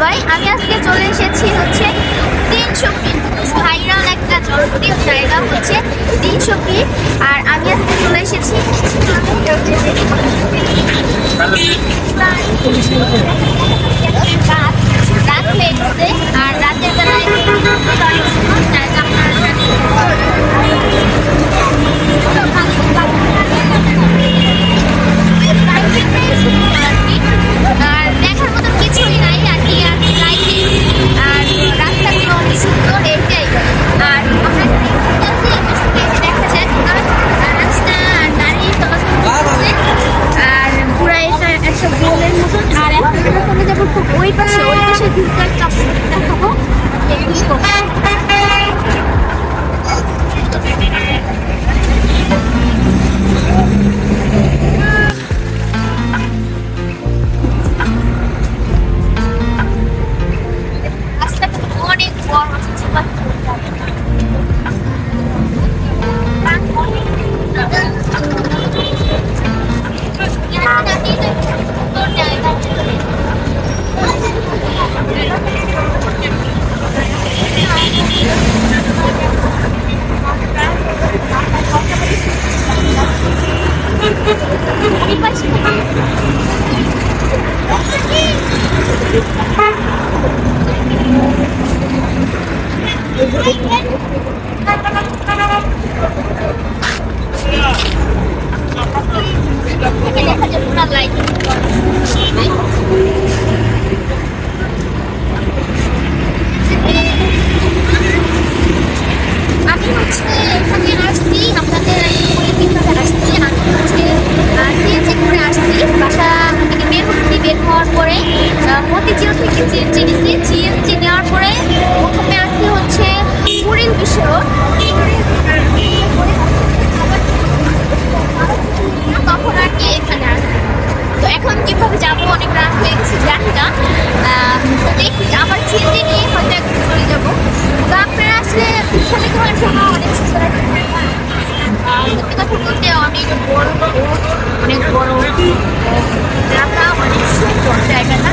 সবাই আমি আজকে চলে এসেছি হচ্ছে তিনশো ফিট ভাইরাল একটা জনপ্রিয় জায়গা হচ্ছে তিনশো ফিট আর আমি আজকে চলে এসেছি। ওই পাশে ওই পাশে দুটো একটা দেখাবো। দেখা অনেক বড় অনেক বড় জায়গা অনেক সুন্দর জায়গাটা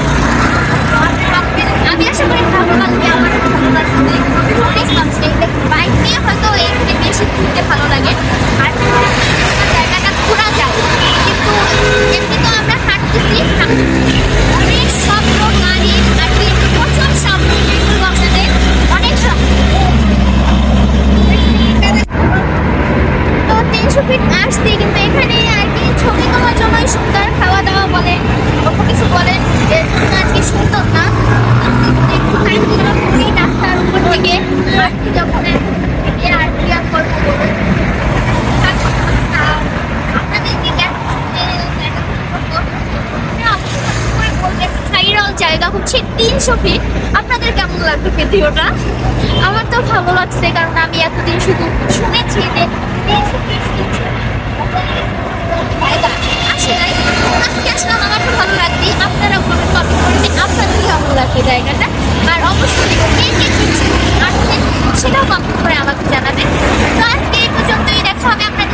তিনশো ফিট কিন্তু এখানে আর কি ছবি তোলার জন্যই সুন্দর খাওয়া দাওয়া বলেন অন্য কিছু বলেন জন্য আজকে সুন্দর না। একটু উপর আর কি জায়গা হচ্ছে আপনাদের কেমন আমার তো ভালো লাগছে, কারণ আমি এতদিন শুধু শুনেছি যে তিনশো ফিট কেমন জায়গাটা। আর অবশ্যই সেটাও কমেন্ট করে আমাকে জানাবেন তো আজকে এই পর্যন্তই, দেখা হবে আপনাদের